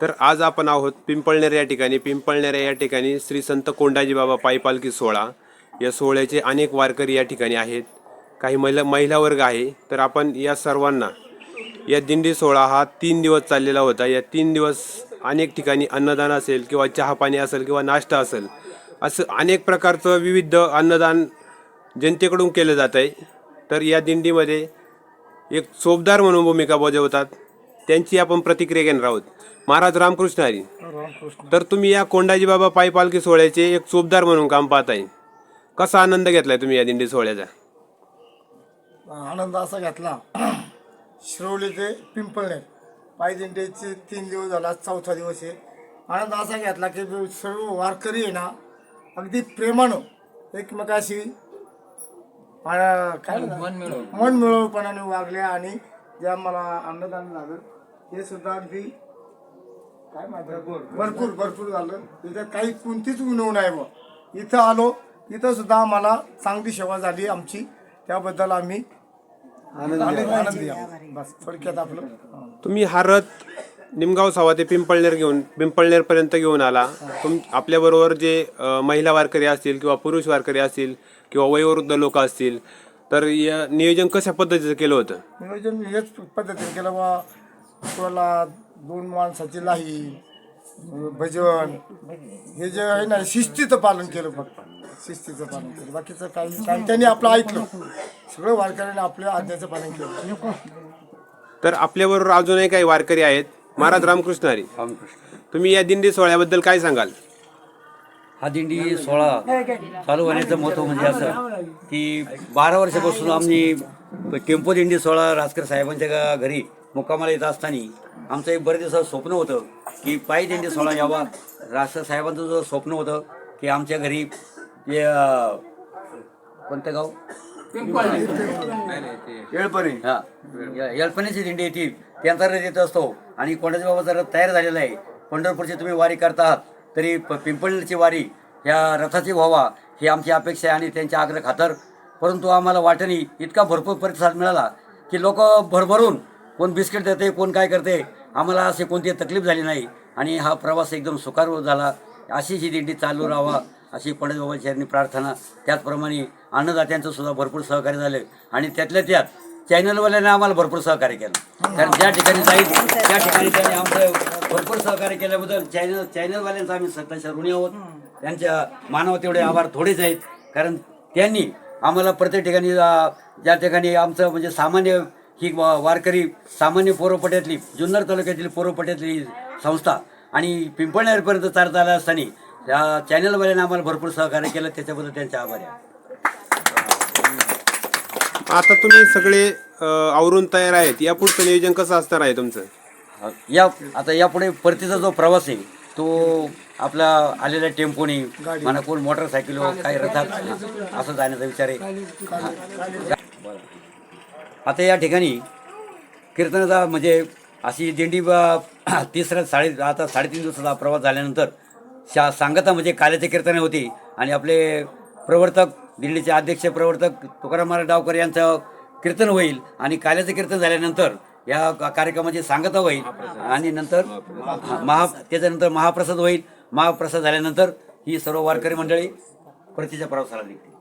तर आज आपण आहोत पिंपळनेर या ठिकाणी. पिंपळनेर या ठिकाणी श्री संत कोंडाजी बाबा पायपालकी सोहळा. या सोहळ्याचे अनेक वारकरी या ठिकाणी आहेत. काही महिला महिला वर्ग आहे. तर आपण या सर्वांना या दिंडी सोहळा हा तीन दिवस चाललेला होता. या तीन दिवस अनेक ठिकाणी अन्नदान असेल किंवा चहापाणी असेल किंवा नाश्ता असेल असं अनेक प्रकारचं विविध अन्नदान जनतेकडून केलं जात आहे. तर या दिंडीमध्ये एक चोपदार म्हणून भूमिका बजावतात. त्यांची आपण प्रतिक्रिया घेणार आहोत. महाराज रामकृष्ण हरी. तर तुम्ही या कोंडाजी बाबा पायी पालखी सोहळ्याचे एक चोपदार म्हणून काम पाहताय. कसा आनंद घेतलाय तुम्ही या दिंडी सोहळ्याचा? आनंद असा घेतला. शिरवली ते पिंपळनेर पायदिंडीचे तीन दिवस झाला चौथा दिवस आहे. आनंद असा घेतला की सर्व वारकरी आहे ना अगदी प्रेमानं एकमेकाशी काय? मन मिळवपणाने वागले आणि जे आम्हाला अन्नदान झालं हे सुद्धा अगदी काय माहिती? भरपूर. भरपूर झालं. इथं काही कोणतीच उणव नाही बुवा. इथं आलो. इथं सुद्धा आम्हाला चांगली सेवा झाली आमची. त्याबद्दल आम्ही आनंद आनंदी आहोत. बस थोडक्यात आपलं. तुम्ही हा रथ निमगाव सावा ते पिंपळनेर घेऊन पिंपळनेर पर्यंत घेऊन आला. तुम आपल्याबरोबर जे अ, महिला वारकरी असतील किंवा पुरुष वारकरी असतील किंवा वयोवृद्ध लोक असतील तर या नियोजन कशा पद्धतीचं केलं होतं? नियोजन हेच पद्धतीने केलं बा कोणाला दोन माणसाची लाही भजन हे जे आहे ना शिस्तीचं पालन केलं फक्त. शिस्तीचं पालन केलं. बाकीचं काही आणि त्यांनी आपलं ऐकलं. सगळं वारकऱ्यांनी आपल्या आज्ञाचं पालन केलं. तर आपल्याबरोबर अजूनही काही वारकरी आहेत. महाराज रामकृष्ण हरी. तुम्ही या दिंडी सोहळ्याबद्दल काय सांगाल? हा दिंडी सोहळा चालू होण्याचं महत्त्व म्हणजे असं की बारा वर्षापासून आम्ही टेम्पो दिंडी सोहळा राजकर साहेबांच्या घरी मुक्कामाला येत असताना आमचं एक बरेच दिवसात स्वप्न होतं की पायी दिंडी सोहळा यावा. राजकर साहेबांचं जो स्वप्न होतं की आमच्या घरी ते, कोणतं गाव? येळपणी. हा. येळपणीची दिंडी येते. त्यांचा रथ येत असतो. आणि कोणाचा बाबा जर तयार झालेला आहे. पंढरपूरची तुम्ही वारी करता आहात तरी प- पिंपळनेरची वारी ह्या रथाची व्हावा ही आमची अपेक्षा आहे आणि त्यांच्या आग्रह खातर परंतु आम्हाला वाटणी इतका भरपूर प्रतिसाद मिळाला की लोक भरभरून कोण बिस्किट देते कोण काय करते आम्हाला असे कोणती तकलीफ झाली नाही. आणि हा प्रवास एकदम सुखारू झाला. अशी ही दिंडी चालू राहावा अशी पंडितबाबाची प्रार्थना. त्याचप्रमाणे अन्नदात्यांचं सुद्धा भरपूर सहकार्य झालं. आणि त्यातल्या त्यात चॅनलवाल्यांनी आम्हाला भरपूर सहकार्य केलं. कारण ज्या ठिकाणी जाईल त्या ठिकाणी त्यांनी आमचं भरपूर सहकार्य केल्याबद्दल चॅनल चॅनलवाल्यांचा आम्ही सत्ताच्या ऋणी आहोत. त्यांच्या मानव तेवढे आभार थोडेच आहेत. कारण त्यांनी आम्हाला प्रत्येक ठिकाणी ज्या ठिकाणी आमचं म्हणजे सामान्य ही वा- वारकरी सामान्य पोरोपट्यातली जुन्नर तालुक्यातील पोरोपट्यातली संस्था आणि पिंपळनेरपर्यंत चालत आला असताना त्या चॅनलवाल्यांनी आम्हाला भरपूर सहकार्य केलं. त्याच्याबद्दल त्यांचे आभार आहे. आता तुम्ही सगळे अ, आवरून तयार आहेत. या पुढचं नियोजन कसं असणार आहे तुमचं? या आता यापुढे परतीचा जो प्रवास आहे तो आपला आलेल्या टेम्पोनी म्हणा कोण मोटरसायकल काही रथात असं जाण्याचा विचार आहे. आता या ठिकाणी कीर्तनाचा म्हणजे अशी दिंडी तिसऱ्या साडे आता साडेतीन दिवसाचा प्रवास झाल्यानंतर शा सांगता म्हणजे काल्याचे कीर्तने होती. आणि आपले प्रवर्तक दिल्लीचे अध्यक्ष प्रवर्तक तुकाराम गावकर डावकर यांचं कीर्तन होईल. आणि काल्याचं कीर्तन झाल्यानंतर या कार्यक्रमाची सांगता होईल. आणि नंतर महा त्याच्यानंतर महाप्रसाद होईल. महाप्रसाद झाल्यानंतर ही सर्व वारकरी मंडळी परतीच्या प्रवासाला निघतील.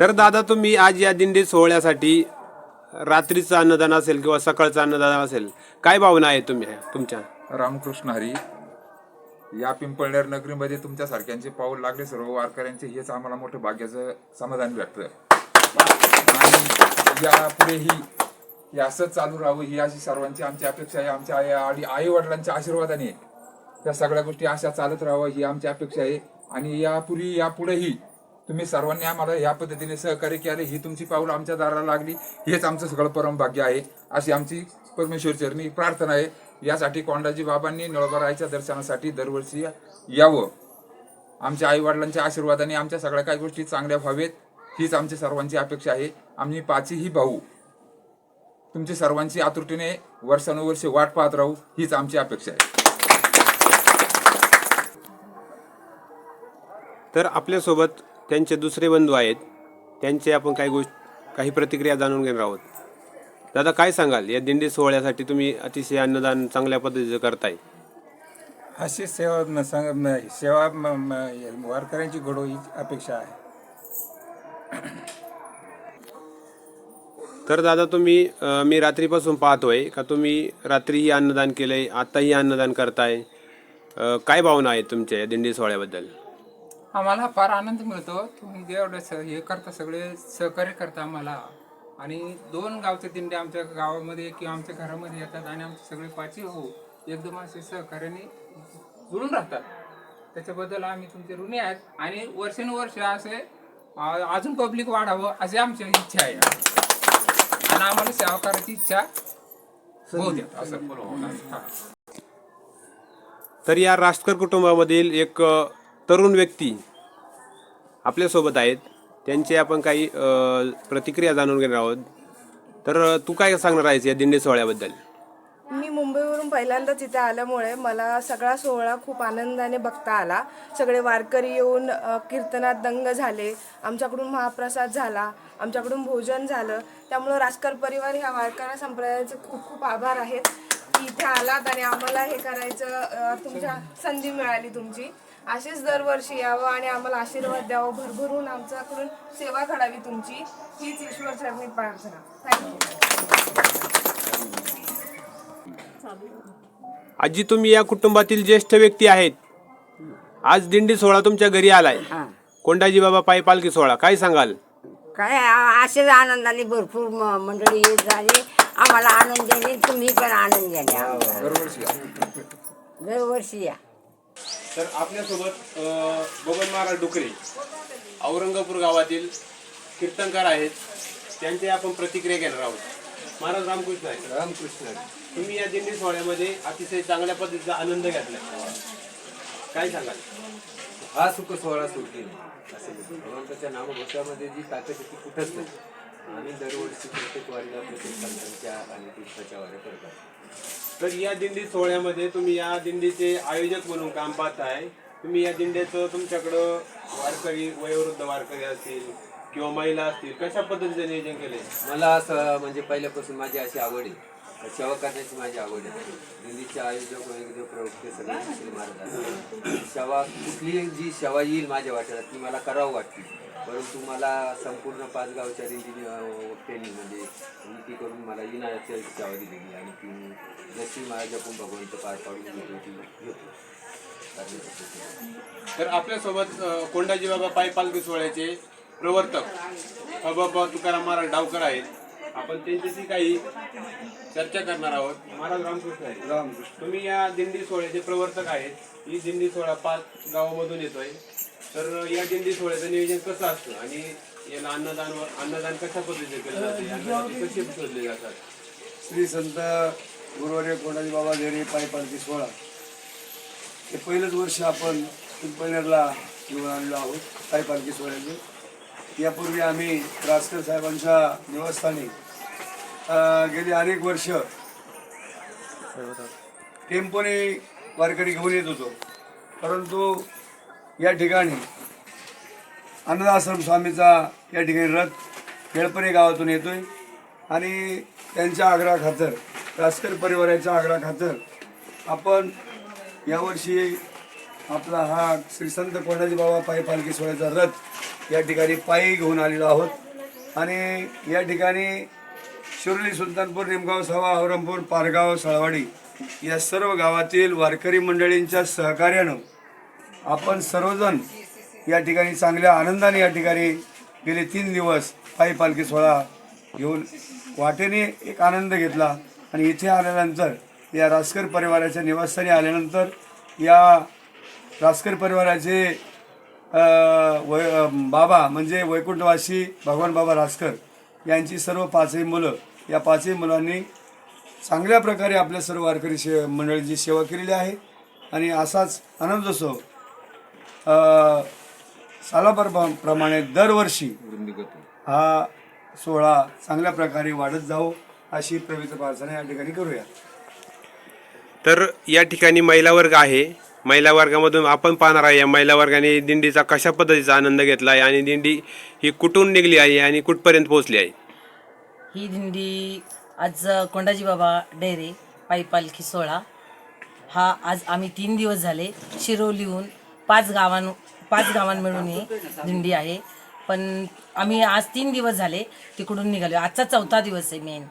तर दादा तुम्ही आज या दिंडी सोहळ्यासाठी रात्रीचं अन्नदान असेल किंवा सकाळचं अन्नदान असेल काय भावना आहे तुम्ही तुमच्या? रामकृष्ण हरी या पिंपळनेर नगरीमध्ये तुमच्या सारख्यांचे पाऊल लागले सर्व वारकऱ्यांचे हेच आम्हाला मोठं भाग्याचं समाधान भेटतं आणि यापुढेही हे असंच चालू राहावं ही अशी सर्वांची आमची अपेक्षा आहे. आमच्या आई आणि आई वडिलांच्या आशीर्वादाने या सगळ्या गोष्टी अशा चालत राहावं ही आमची अपेक्षा आहे. आणि यापूर्वी यापुढेही तुम्ही सर्वांनी आम्हाला या पद्धतीने सहकार्य केले. ही तुमची पाऊल आमच्या दाराला लागली. हेच आमचं सगळं परमभाग्य आहे. अशी आमची परमेश्वर चरणी प्रार्थना आहे. यासाठी कोंडाजी बाबांनी नळबरायच्या दर्शनासाठी दरवर्षी यावं. आमच्या आईवडिलांच्या आशीर्वादाने आमच्या सगळ्या काही गोष्टी चांगल्या व्हावेत. हीच आमच्या सर्वांची अपेक्षा आहे. आम्ही पाचही भाऊ तुमची सर्वांची आतुरतेने वर्षानुवर्षे वाट पाहत राहू. हीच आमची अपेक्षा आहे. तर आपल्यासोबत त्यांचे दुसरे बंधू आहेत. त्यांचे आपण काही गोष्ट काही प्रतिक्रिया जाणून घेणार आहोत. दादा काय सांगाल? या दिंडी सोहळ्यासाठी तुम्ही अतिशय अन्नदान चांगल्या पद्धतीचं करताय. अशी सेवा म- सांग म- सेवा म- म- वारकऱ्यांची घडो ही अपेक्षा आहे. तर दादा तुम्ही अं, मी रात्रीपासून पाहतोय का तुम्ही रात्रीही अन्नदान केलंय आताही अन्नदान करताय. अं, काय भावना आहेत तुमच्या या दिंडी सोहळ्याबद्दल? आम्हाला फार आनंद मिळतो. तुम्ही जे एवढं स हे करता सगळे सहकार्य करता आम्हाला. आणि दोन गावचे दिंडे आमच्या गावामध्ये किंवा आमच्या घरामध्ये येतात आणि आमचे सगळे पाचही हो एकदम असे सहकार्याने जुळून राहतात. त्याच्याबद्दल आम्ही तुमचे ऋणी आहेत. आणि वर्षानुवर्ष असे अजून पब्लिक वाढावं अशी आमची इच्छा आहे. आणि आम्हाला सेवा करायची इच्छा होऊ द्या. असं तर या राष्ट्रकर कुटुंबामधील एक तरुण व्यक्ती आपल्यासोबत आहेत. त्यांची आपण काही प्रतिक्रिया जाणून घेणार आहोत. तर तू काय सांगणार आहेस या दिंडी सोहळ्याबद्दल? मी मुंबईवरून पहिल्यांदाच इथे आल्यामुळे मला सगळा सोहळा खूप आनंदाने बघता आला. सगळे वारकरी येऊन कीर्तनात दंग झाले. आमच्याकडून महाप्रसाद झाला. आमच्याकडून भोजन झालं. त्यामुळं राजकर परिवार ह्या वारकरी संप्रदायाचे खूप खूप आभार आहेत. की इथे आलात आणि आम्हाला हे करायचं तुमच्या संधी मिळाली तुमची. असेच दरवर्षी यावं आणि आम्हाला आशीर्वाद द्यावं. भरभरून आमच्याकडून सेवा घडावी तुमची. हीच ईश्वर चरणी प्रार्थना. थँक्यू आजी तुम्ही या कुटुंबातील ज्येष्ठ व्यक्ती आहेत. आज दिंडी सोहळा तुमच्या घरी आलाय. कोंडाजी बाबा पायी पालखी सोहळा. काय सांगाल? काय असेच आनंदाने भरपूर म- मंडळी येत झाली. आम्हाला आनंद तुम्ही पण आनंद द्याने आम्हाला. दरवर्षी या. तर आपल्यासोबत बबन महाराज डुकरे औरंगापूर गावातील कीर्तनकार आहेत. त्यांचे आपण प्रतिक्रिया घेणार आहोत. महाराज रामकृष्ण आहे रामकृष्ण तुम्ही या दिंडी सोहळ्यामध्ये अतिशय चांगल्या पद्धतीचा आनंद घेतला. काय सांगाल? हा सुख सोहळा सुटली असे भगवंताच्या नामघोषामध्ये जी ताकद ती कुठंच नाही. आम्ही दरवर्षी प्रत्येक वारीला प्रत्येक संतांच्या आणि तीर्थाच्या वाऱ्या करतात तर या दिंडी सोहळ्यामध्ये तुम्ही या दिंडीचे आयोजक म्हणून काम पाहताय. तुम्ही या दिंड्याचं तुमच्याकडं वारकरी वयोवृद्ध वारकरी असतील किंवा महिला असतील कशा पद्धतीचं नियोजन केले मला असं म्हणजे पहिल्यापासून माझी अशी आवड आहे. सेवा करण्याची माझी आवड आहे. दिल्लीचे आयोजक वगैरे प्रवक्ते सगळे महाराज सेवा कुठली जी सेवा येईल माझ्या वाट्याला ती मला करावं वाटते. परंतु मला संपूर्ण पाच गावच्या वक्त्यांनी म्हणजे नीती करून मला इनायाची सेवा दिलेली आणि ती जशी माझ्या पण भगवंत पार पाडून घेतो ती घेतो तर आपल्यासोबत कोंडाजी बाबा पाय पालखी सोहळ्याचे प्रवर्तक बाबा तुकाराम महाराज डावकर आहेत. आपण त्यांच्याशी काही चर्चा करणार आहोत. महाराज रामकृष्ण आहे रामकृष्ण. तुम्ही या दिंडी सोहळ्याचे प्रवर्तक आहेत. ही दिंडी सोहळा पाच गावामधून येतोय. तर या दिंडी सोहळ्याचं नियोजन कसं असतं? आणि याला अन्नदान अन्नदान कशा पद्धतीने केलं जाते? अन्नदाते कसे शोधले जातात? श्री संत गुरुवारी कोणाजी बाबा घरी पाय पालखी सोहळा. हे पहिलंच वर्ष आपण पिंपळनेरला घेऊन आणलो आहोत पाय पालखी सोहळ्याचे. यापूर्वी आम्ही राजकर साहेबांच्या निवासस्थानी अं, गेली अनेक वर्ष टेम्पोने वारकरी घेऊन येत होतो. परंतु या ठिकाणी अन्नदाश्रम स्वामीचा या ठिकाणी रथ केळपणे गावातून येतोय. आणि त्यांच्या आग्रहा खातर राजकर परिवाराच्या आग्रहा खातर आपण यावर्षी आपला हा श्री संत कोंडाजी बाबा पायी पालखी सोहळ्याचा रथ या ठिकाणी पायी घेऊन आलेलो आहोत. आणि या ठिकाणी शिरोली सुलतानपूर निमगाव सभा औरंगपूर पारगाव सळवाडी या सर्व गावातील वारकरी मंडळींच्या सहकार्यानं आपण सर्वजण या ठिकाणी चांगल्या आनंदाने या ठिकाणी गेले तीन दिवस पायी पालखी सोहळा घेऊन वाटेने एक आनंद घेतला. आणि इथे आल्यानंतर या रासकर परिवाराच्या निवासस्थानी आल्यानंतर या रासकर परिवाराचे वै बाबा म्हणजे वैकुंठवासी भगवान बाबा रासकर यांची सर्व पाचही मुलं या पाचही मुलांनी चांगल्या प्रकारे आपल्या सर्व वारकरी शे मंडळीची सेवा केलेली आहे. आणि असाच आनंदोत्सव सालाप्रमाणे दरवर्षी हा सोहळा चांगल्या प्रकारे वाढत जावो अशी प्रवीण प्रार्थना या ठिकाणी करूया. तर या ठिकाणी महिला वर्ग आहे. महिला वर्गामधून आपण पाहणार आहे या महिला वर्गाने दिंडीचा कशा पद्धतीचा आनंद घेतला आहे आणि दिंडी ही कुठून निघली आहे आणि कुठपर्यंत पोहोचली आहे? ही दिंडी आज कोंडाजी बाबा डेरे पायी पालखी सोहळा. हा आज आम्ही तीन दिवस झाले शिरोलीहून पाच गावां पाच गावां मिळून ही दिंडी आहे. पण आम्ही आज तीन दिवस झाले तिकडून निघालो आजचा चौथा दिवस आहे मेन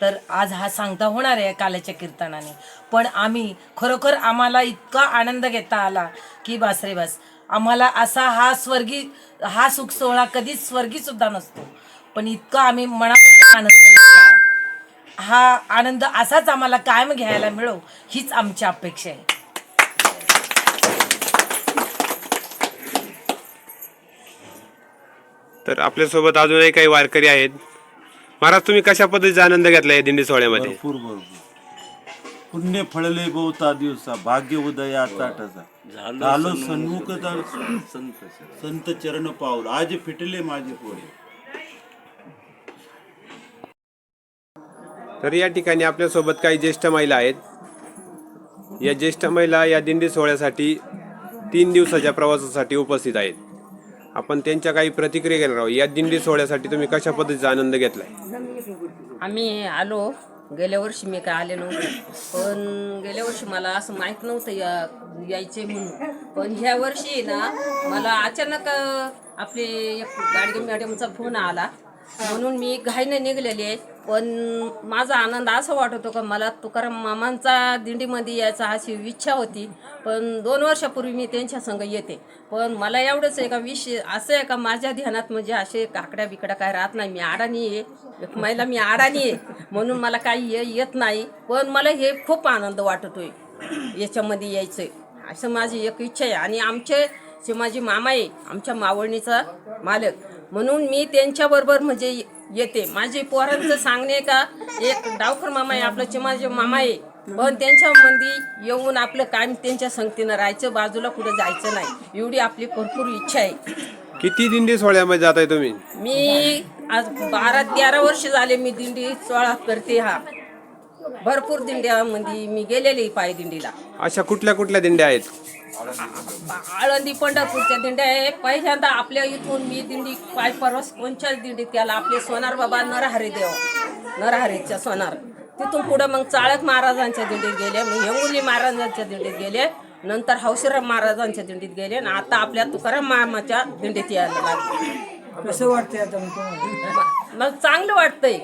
तर आज हा सांगता होणार आहे काल्याच्या कीर्तनाने. पण आम्ही खरोखर आम्हाला इतका आनंद घेता आला की बास रे बास. आम्हाला असा हा स्वर्गी हा सुख सोहळा कधीच स्वर्गी सुद्धा नसतो. पण इतका आम्ही मनापासून आनंद घेतला. हा आनंद असाच आम्हाला कायम घ्यायला मिळो हीच आमची अपेक्षा आहे. तर आपल्यासोबत अजूनही काही वारकरी आहेत. महाराज तुम्ही कशा पद्धतीचा आनंद घेतला या दिंडी सोहळ्यामध्ये? भरपूर भरपूर. पुण्य फळले बहुता दिवसा भाग्य उदया ताटाचा झालो सन्मुख संत संत चरण पाऊल. आज फिटले माझे पोळे तर या ठिकाणी आपल्यासोबत काही ज्येष्ठ महिला आहेत. या ज्येष्ठ महिला या दिंडी सोहळ्यासाठी तीन दिवसाच्या प्रवासासाठी उपस्थित आहेत. आपण त्यांच्या काही प्रतिक्रिया घेणार आहोत. या दिंडी सोहळ्यासाठी तुम्ही कशा पद्धतीचा आनंद घेतलाय? आम्ही आलो. गेल्या वर्षी मी काय आले नव्हते. पण गेल्या वर्षी मला असं माहीत नव्हतं या यायचे म्हणून. पण ह्या वर्षी ना मला अचानक अं, आपले एक गाडगे मॅडमचा फोन आला. म्हणून मी घाईने निघलेली आहे. पण माझा आनंद असा वाटतो का मला तुकाराम मामांचा दिंडीमध्ये यायचा अशी इच्छा होती. पण दोन वर्षापूर्वी मी त्यांच्या संग येते. पण मला एवढंच आहे का विषय असं आहे का माझ्या ध्यानात म्हणजे असे काकड्या बिकड्या काय राहत नाही. मी अडाणी आहे. एक महिला मी अडाणी आहे. म्हणून मला काही ये- येत नाही. पण मला हे खूप आनंद वाटतोय याच्यामध्ये यायचं असं माझी एक इच्छा आहे. आणि आमचे जे माझे मामा आहे आमच्या मावळणीचा मालक. म्हणून मी त्यांच्याबरोबर म्हणजे येते. माझे पोरांचं सांगणे का? एक डावखर मामा आहे आपलं चिमाजे मामा आहे. पण त्यांच्यामध्ये येऊन आपलं कायम त्यांच्या संगतीनं राहायचं बाजूला कुठं जायचं नाही. एवढी आपली भरपूर इच्छा आहे. किती दिंडी सोहळ्यामध्ये जात आहे तुम्ही? मी आज बारा तेरा वर्ष झाले मी दिंडी सोहळा करते हा. भरपूर दिंड्यामध्ये मी गेलेली पाय दिंडीला. अशा कुठल्या कुठल्या दिंड्या आहेत? आळंदी पंढरपूरच्या दिंड्या आहे. पहिल्यांदा आपल्या इथून मी दिंडी पाय परवास कोणच्याच दिंडीत त्याला आपले सोनार बाबा नरहरी देव. नरहरीच्या सोनार. तिथून पुढे मग चाळक महाराजांच्या दिंडीत गेले मग हेंगुली महाराजांच्या दिंडीत गेले नंतर हौशीराम महाराजांच्या दिंडीत गेले आणि आता आपल्या तुकाराम मामाच्या दिंडीत यायला लागले. कसं वाटते आता मग चांगलं वाटतंय.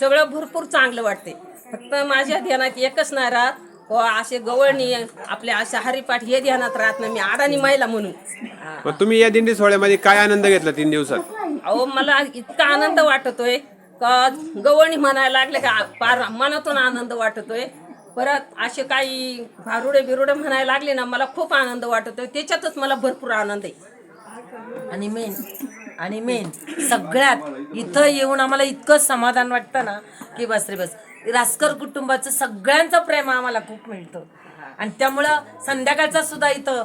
सगळं भरपूर चांगलं वाटते फक्त माझ्या ध्यानात एकच नाही राहत. हो असे गवळणी आपल्या अशा हरिपाठ हे ध्यानात राहत नाही. मी अडाणी महिला म्हणून. हा. मग तुम्ही या दिंडी सोहळ्यामध्ये काय आनंद घेतला तीन दिवसात? अहो मला इतका आनंद वाटतोय. का गवळणी म्हणायला लागले का पार मनातून आनंद वाटतोय. परत असे काही भारुडे बिरुडे म्हणायला लागले ना मला खूप आनंद वाटतोय. त्याच्यातच मला भरपूर आनंद आहे. आणि मेन आणि मेन सगळ्यात इथं येऊन आम्हाला इतकं समाधान वाटतं ना की बस रे बस. रासकर कुटुंबाचं सगळ्यांचं प्रेम आम्हाला खूप मिळतं. आणि त्यामुळं संध्याकाळचा सुद्धा इथं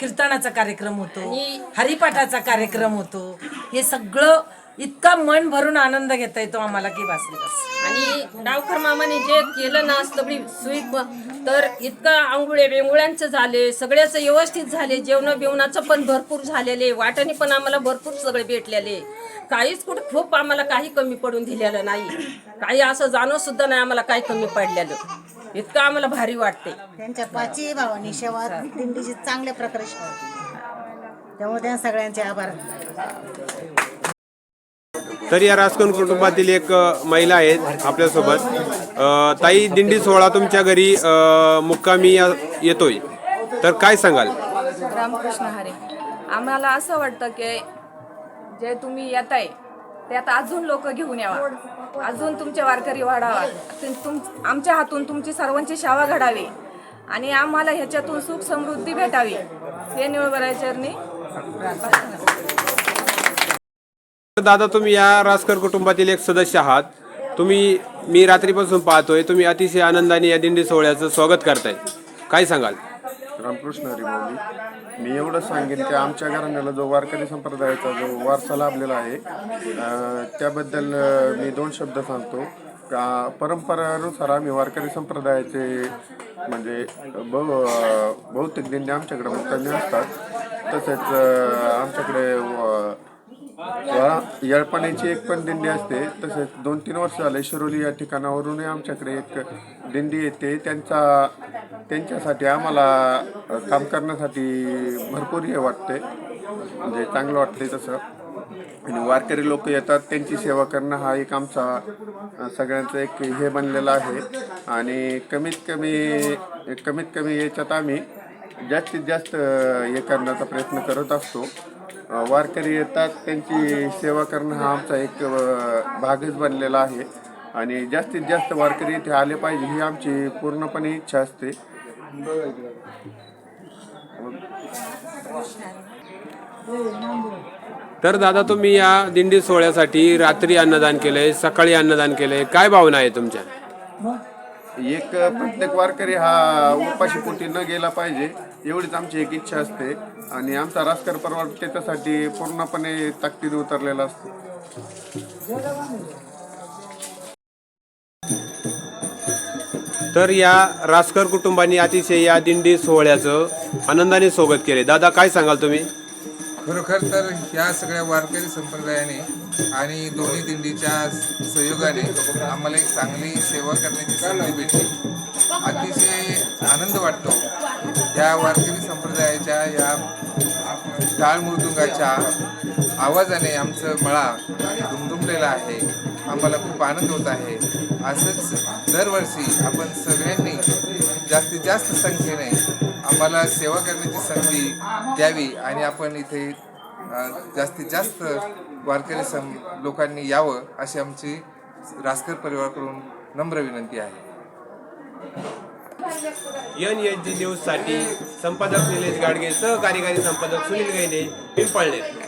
कीर्तनाचा कार्यक्रम होतो हरिपाठाचा कार्यक्रम होतो. हे सगळं इतका मन भरून आनंद घेता येतो आम्हाला की बस आणि डावखर मामाने जे केलं ना सगळी सुई तर इतका आंघोळे वेंगुळ्यांचं झाले सगळ्याच व्यवस्थित झाले जेवण बिवणाचं पण भरपूर झालेले वाटणी पण आम्हाला भरपूर सगळे भेटलेले. काहीच कुठं खूप आम्हाला काही कमी पडून दिलेलं नाही. काही असं जाणं सुद्धा नाही आम्हाला काही कमी पडलेलं. इतकं आम्हाला भारी वाटते त्यांच्या पाचही भावांनी सेवा दिंडीची चांगल्या प्रकारे केली. त्यामुळे त्या सगळ्यांचे आभार. तर या राजकोण कुटुंबातील एक महिला आहेत आपल्यासोबत. ताई दिंडी सोहळा तुमच्या घरी मुक्कामी येतोय. तर काय सांगाल? रामकृष्ण हरे. आम्हाला असं वाटतं की जे तुम्ही येत आहे त्यात अजून लोक घेऊन यावा. अजून तुमचे वारकरी वाढावा. तुम तुम- आमच्या हातून तुमची सर्वांची शावा घडावी. आणि आम्हाला ह्याच्यातून सुख समृद्धी भेटावी. हे निवडबराचरणी दादा तुम्ही या राजकर कुटुंबातील एक सदस्य आहात. तुम्ही मी रात्रीपासून पाहतोय तुम्ही अतिशय आनंदाने या दिंडी सोहळ्याचं स्वागत करताय. काय सांगाल? रामकृष्ण हरी मी एवढं सांगेन की आमच्या घराण्याला जो वारकरी संप्रदायाचा जो वारसा लाभलेला आहे त्याबद्दल मी दोन शब्द सांगतो. का परंपरानुसार आम्ही वारकरी संप्रदायाचे म्हणजे बहु बहुतेक दिंडी आमच्याकडे मुक्कामी असतात. तसेच आमच्याकडे व- येळपाण्याची एक पण दिंडी असते. तसेच दोन तीन वर्ष झाले शिरोली या ठिकाणावरूनही आमच्याकडे एक दिंडी येते. त्यांचा त्यांच्यासाठी आम्हाला काम करण्यासाठी भरपूर हे वाटते. म्हणजे चांगलं वाटते तसं. आणि वारकरी लोक येतात त्यांची सेवा करणं हा एक आमचा सगळ्यांचं एक हे बनलेलं आहे. आणि कमीत कमी कमीत कमी याच्यात आम्ही जास्तीत जास्त हे करण्याचा प्रयत्न करत असतो. वारकरी येतात त्यांची सेवा करणं हा आमचा एक भागच बनलेला आहे. आणि जास्तीत जास्त वारकरी इथे आले पाहिजे ही आमची पूर्णपणे इच्छा असते. तर दादा तुम्ही या दिंडी सोहळ्यासाठी रात्री अन्नदान केलंय सकाळी अन्नदान केलंय. काय भावना आहे तुमच्या? एक प्रत्येक वारकरी हा उपाशी पोटी न गेला पाहिजे. एवढीच आमची एक इच्छा असते. आणि आमचा राजकर परवार त्याच्यासाठी पूर्णपणे ताकदीने उतरलेला असतो. तर या रासकर कुटुंबांनी अतिशय या दिंडी सोहळ्याचं आनंदाने स्वागत केले. दादा काय सांगाल तुम्ही? खरोखर तर ह्या सगळ्या वारकरी संप्रदायाने आणि दोन्ही दिंडीच्या सहयोगाने आम्हाला एक चांगली सेवा करण्याची संधी भेटली. अतिशय आनंद वाटतो. या वारकरी संप्रदायाच्या या टाळ मृदुंगाच्या आवाजाने आमचं मळा दुमदुमलेला आहे. आम्हाला खूप आनंद होत आहे. असंच दरवर्षी आपण सगळ्यांनी जास्तीत जास्त संख्येने आम्हाला सेवा करण्याची संधी द्यावी आणि आपण इथे जास्तीत जास्त वारकरी सं लोकांनी यावं अशी आमची रासकर परिवाराकडून नम्र विनंती आहे. एन एच जी न्यूजसाठी संपादक निलेश गाडगे सहकार्यकारी संपादक सुनील गैने पिंपळनेर.